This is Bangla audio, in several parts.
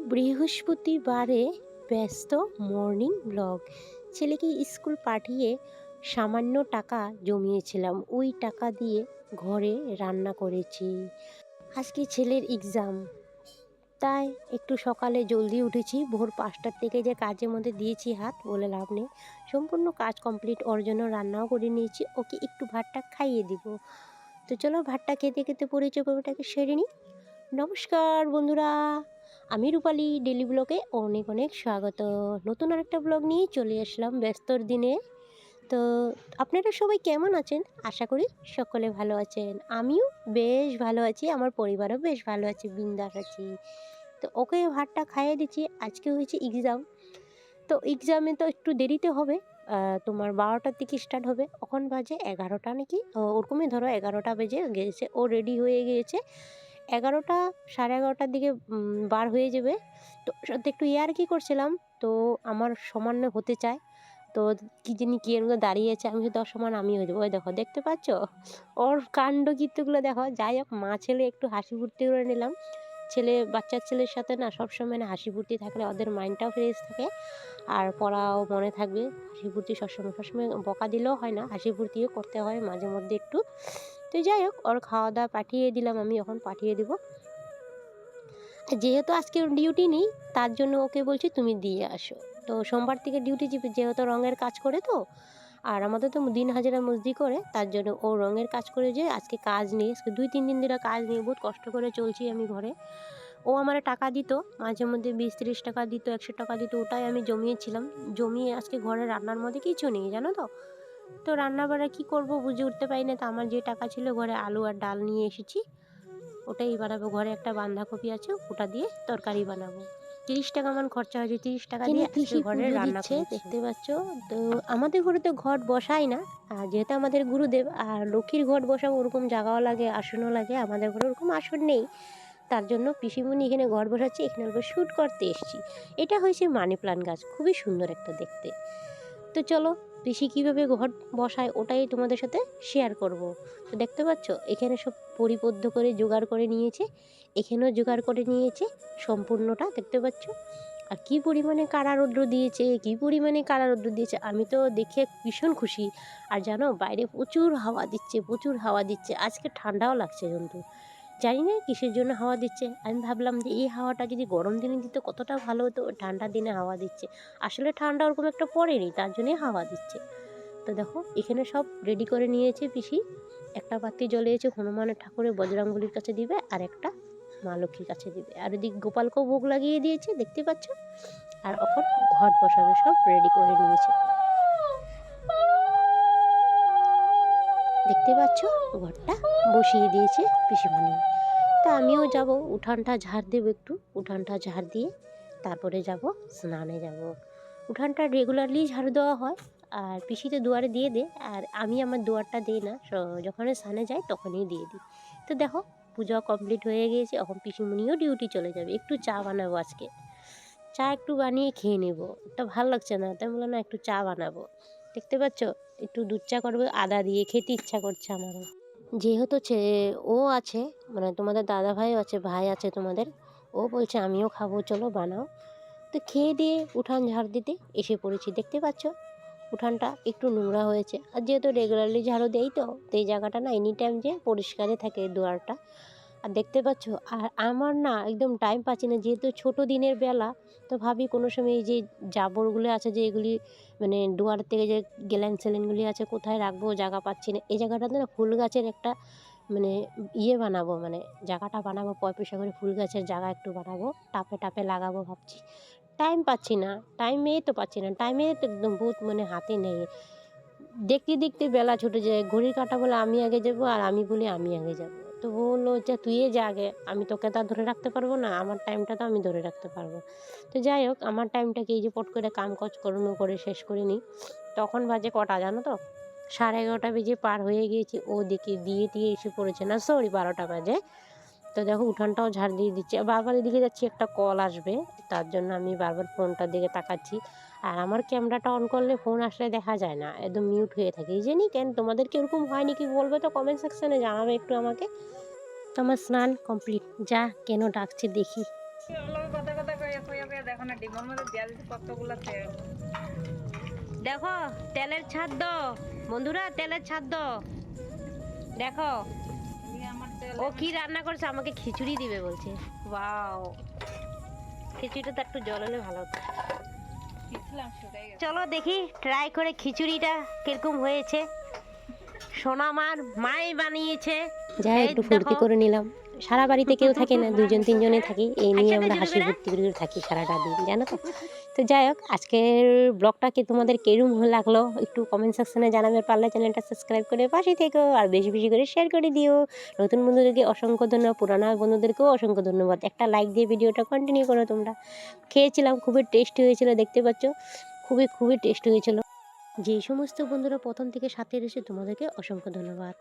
বৃহস্পতিবারে ব্যস্ত মর্নিং ব্লগ। ছেলেকে স্কুল পাঠিয়ে সামান্য টাকা জমিয়েছিলাম। ওই টাকা দিয়ে ঘরে রান্না করেছি। আজকে ছেলের এক্সাম তাই একটু সকালে জলদি উঠেছি। ভোর পাঁচটার থেকে যে কাজের মধ্যে দিয়েছি হাত, বলে লাভ নেই। সম্পূর্ণ কাজ কমপ্লিট ওর জন্য রান্নাও করে নিয়েছি। ওকে একটু ভাতটা খাইয়ে দিব। তো চলো ভাতটা খেতে খেতে পরিচয় পর্বটাকে সেরে নিই। নমস্কার বন্ধুরা। আমি রূপালী ডেলি ব্লগে অনেক অনেক স্বাগত। নতুন আরেকটা ব্লগ নিয়ে চলে আসলাম ব্যস্তর দিনে। তো আপনারা সবাই কেমন আছেন? আশা করি সকলে ভালো আছেন। আমিও বেশ ভালো আছি, আমার পরিবারও বেশ ভালো আছে, বিন্দাস আছি। তো ওকে ভাতটা খাইয়ে দিচ্ছি, আজকে হয়েছে এক্সাম তো এক্সামে তো একটু দেরিতে হবে তোমার বারোটার দিকে স্টার্ট হবে। এখন বাজে এগারোটা নাকি? ওরকমই ধরো এগারোটা বেজে গিয়েছে ও রেডি হয়ে গিয়েছে। এগারোটা, সাড়ে এগারোটার দিকে বার হয়ে যাবে। তো সাথে একটু ইয়ার কি করছিলাম। তো আমার সমান হতে চায়। তো কি জানি কি এর মধ্যে দাঁড়িয়ে আছে। আমি দশ সমান আমি হয়ে যাব ওই দেখো, দেখতে পাচ্ছ? ওর কাণ্ড কীর্তিগুলো দেখো। যাই হোক, মা ছেলে একটু হাসি ফুর্তি করে নিলাম। ছেলে, বাচ্চার ছেলের সাথে না সবসময় না হাসি ফুর্তি থাকলে ওদের মাইন্ডটাও ফ্রেশ থাকে। আর পড়াও মনে থাকবে। হাসি ফুর্তি সবসময় সবসময় বকা দিলেও হয় না। হাসি ফুর্তিও করতে হয় মাঝে মধ্যে একটু। তো যাই হোক, ওর খাওয়া দাওয়া পাঠিয়ে দিলাম, আমি এখন পাঠিয়ে দেবো। যেহেতু আজকে ডিউটি নেই, তার জন্য ওকে বলছি তুমি দিয়ে আসো। তো সোমবার থেকে ডিউটি যেহেতু রঙের কাজ করে তো, আর আমাদের তো দিন হাজারা মজদি করে, তার জন্য ও রঙের কাজ করে যে আজকে কাজ নিয়ে দুই, তিন দিন ধরে কাজ নিয়ে বহুত কষ্ট করে চলছি আমি ঘরে। ও আমার টাকা দিত, মাঝে মধ্যে বিশ তিরিশ টাকা দিত, একশো টাকা দিত, ওটাই আমি জমিয়েছিলাম। জমিয়ে আজকে ঘরে রান্নার মধ্যে কিছু নেই, জানো তো? তো রান্না বাড়া কী করব বুঝে উঠতে পারি না। তো আমার যে টাকা ছিল ঘরে আলু আর ডাল নিয়ে এসেছি। ওটাই বানাবো। ঘরে একটা বাঁধাকপি আছে ওটা দিয়ে তরকারি বানাবো। তিরিশ টাকা আমার খরচা হয়েছে। তিরিশ টাকা দিয়ে ঘরে রান্না দেখতে পাচ্ছ? তো আমাদের ঘরে তো ঘট বসাই না। আর যেহেতু আমাদের গুরুদেব আর লক্ষ্মীর ঘট বসাবো ওরকম জায়গাও লাগে আসনও লাগে। আমাদের ঘরে ওরকম আসন নেই। তার জন্য পিসিমণি এখানে ঘর বসাচ্ছে। এখানে শ্যুট করতে এসেছি। এটা হয়েছে মানি প্লান্ট গাছ। খুবই সুন্দর একটা দেখতে। তো চলো পিসি কীভাবে ঘর বসায় ওটাই তোমাদের সাথে শেয়ার করব। তো দেখতে পাচ্ছ, এখানে সব পরিবদ্ধ করে জোগাড় করে নিয়েছে, এখানেও জোগাড় করে নিয়েছে সম্পূর্ণটা, দেখতে পাচ্ছ? আর কী পরিমাণে কারা রৌদ্র দিয়েছে, কী পরিমাণে কারা রৌদ্র দিয়েছে, আমি তো দেখে ভীষণ খুশি। আর জানো, বাইরে প্রচুর হাওয়া দিচ্ছে, প্রচুর হাওয়া দিচ্ছে, আজকে ঠান্ডাও লাগছে কিন্তু জানি না কিসের জন্য হাওয়া দিচ্ছে। আমি ভাবলাম যে এই হাওয়াটা যদি গরম দিনে দিত কতটা ভালো হতো ঠান্ডার দিনে হাওয়া দিচ্ছে। আসলে ঠান্ডা ওরকম একটা পড়েনি, তার জন্যই হাওয়া দিচ্ছে। তো দেখো, এখানে সব রেডি করে নিয়েছে পিসি। একটা বাতি জ্বলিয়েছে হনুমানের ঠাকুরের বজরাঙ্গুলির কাছে দিবে আর একটা মা লক্ষ্মীর কাছে দিবে। আর এদিকে গোপালকেও ভোগ লাগিয়ে দিয়েছে, দেখতে পাচ্ছ? আর এখন ঘট বসাবে, সব রেডি করে নিয়েছে। দেখতে পাচ্ছ? ঘরটা বসিয়ে দিয়েছে পিসিমণি। তা আমিও যাব, উঠানটা ঝাড় দেবো একটু। উঠানটা ঝাড় দিয়ে তারপরে যাব, স্নানে যাব। উঠানটা রেগুলারলি ঝাড়ু দেওয়া হয়, আর পিসিতে দুয়ারে দিয়ে দে, আর আমি আমার দুয়ারটা দিই না যখন স্নানে যাই তখনই দিয়ে দিই। তো দেখো, পূজা কমপ্লিট হয়ে গিয়েছে, এখন পিসিমণিও ডিউটি চলে যাবে। একটু চা বানাবো আজকে। চা একটু বানিয়ে খেয়ে নেব। এটা ভালো লাগছে না, তাই বললাম না, একটু চা বানাবো। দেখতে পাচ্ছ? একটু দুধ চা করবে, আদা দিয়ে খেতে ইচ্ছা করছে আমারও। যেহেতু ছে- ও আছে মানে তোমাদের দাদা ভাইও আছে, ভাই আছে তোমাদের, ও বলছে আমিও খাব, চলো বানাও। তো খেয়ে দিয়ে উঠান ঝাড় দিতে, এসে পড়েছি। দেখতে পাচ্ছ? উঠানটা একটু নোংরা হয়েছে। আর যেহেতু রেগুলারলি ঝাড়ু দেই তো তো এই জায়গাটা না এনি টাইম যে পরিষ্কারে থাকে দুয়ারটা। আর দেখতে পাচ্ছ? আর আমার না একদম টাইম পাচ্ছি না, যেহেতু ছোট দিনের বেলা তো ভাবি কোনো সময় এই যে জাবরগুলো আছে যে এগুলি মানে দুয়ার থেকে যে গেলেন সেলেনগুলি আছে কোথায় রাখব, জায়গা পাচ্ছি না, এই জায়গাটাতে না ফুল গাছের একটা মানে ইয়ে বানাবো মানে জায়গাটা বানাবো পয় পয়সা করে ফুল গাছের জায়গা একটু বানাবো, টাপে টাপে লাগাবো ভাবছি। টাইম পাচ্ছি না টাইমে তো পাচ্ছি না টাইমে তো একদম বহুত মানে হাতে নেই। দেখতে দেখতে বেলা ছুটে যায় ঘড়ির কাঁটা বলে আমি আগে যাব আর আমি বলি আমি আগে যাব। তো বলল যে, তুই যা আগে, আমি তোকে তা ধরে রাখতে পারব না, আমার টাইমটা তো আমি ধরে রাখতে পারব। তো যাই হোক, আমার টাইমটাকে এই যে পট করে কাম কাজ কর্ম করে শেষ করে নিই। তখন বাজে কটা জানো তো? সাড়ে এগারোটা বেজে পার হয়ে গিয়েছি ও দিকে দিয়ে দিয়ে এসে পড়েছে না? সরি, বারোটা বাজে। তো দেখো উঠানটাও ঝাড় দিয়ে দিচ্ছে। বারবার এদিকে যাচ্ছি, একটা কল আসবে, তার জন্য আমি বারবার ফোনটার দিকে তাকাচ্ছি। আর আমার ক্যামেরাটা অন করলে ফোন আসলে দেখা যায় না, একদম মিউট হয়ে থাকে। এই জানি কেন, তোমাদের কি এরকম হয়নি কি বলবে তো কমেন্ট সেকশনে জানাবে একটু আমাকে। আমার স্নান কমপ্লিট যা কেন ডাকছে দেখি। দেখো, তেলের ছাদ্য বন্ধুরা, তেলের ছাদ্য দেখো। ও কি রান্না করছে? আমাকে খিচুড়ি দিবে বলছে। ওয়াও। খিচুড়িটা তো একটু জল হলে ভালো হতো। চলো দেখি ট্রাই করে খিচুড়িটা কীরকম হয়েছে। সোনামার মাই বানিয়েছে। যাই একটু ফুর্তি করে নিলাম। সারা বাড়িতে কেউ থাকে না দুজন তিনজনে থাকি এই নিয়ে আমরা হাসি ভর্তি করে থাকি সারাটা দিন জানো তো? তো যাই হোক আজকের ব্লগটাকে তোমাদের কেরম লাগল? একটু কমেন্ট সেকশনে জানাবে পারলে চ্যানেলটা সাবস্ক্রাইব করে পাশে থেকো আর বেশি বেশি করে শেয়ার করে দিও। নতুন বন্ধুদেরকে অসংখ্য ধন্যবাদ পুরানো বন্ধুদেরকেও অসংখ্য ধন্যবাদ। একটা লাইক দিয়ে ভিডিওটা কন্টিনিউ করো তোমরা। খেয়েছিলাম খুবই টেস্টি হয়েছিল দেখতে পাচ্ছ? খুবই খুবই টেস্ট হয়েছিল। যে সমস্ত বন্ধুরা প্রথম থেকে সাথে রয়েছে তোমাদেরকে অসংখ্য ধন্যবাদ।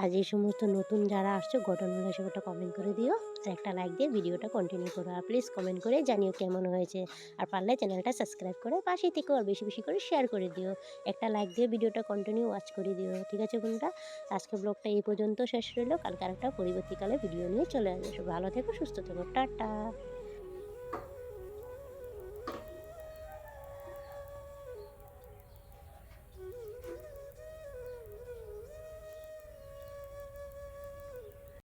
আর যে সমস্ত নতুন যারা আসছো ঘটনা হিসেবে একটা কমেন্ট করে দিও আর একটা লাইক দিয়ে ভিডিওটা কন্টিনিউ করো। আর প্লিজ কমেন্ট করে জানিও কেমন হয়েছে। আর পারলে চ্যানেলটা সাবস্ক্রাইব করে পাশে থেকেও আর বেশি বেশি করে শেয়ার করে দিও। একটা লাইক দিয়ে ভিডিওটা কন্টিনিউ ওয়াচ করে দিও, ঠিক আছে বন্ধুরা? আজকে ব্লগটা এই পর্যন্ত শেষ রইল। কালকে আরেকটা পরবর্তীকালে ভিডিও নিয়ে চলে আসবে। ভালো থেকো, সুস্থ থেকো। টাটা!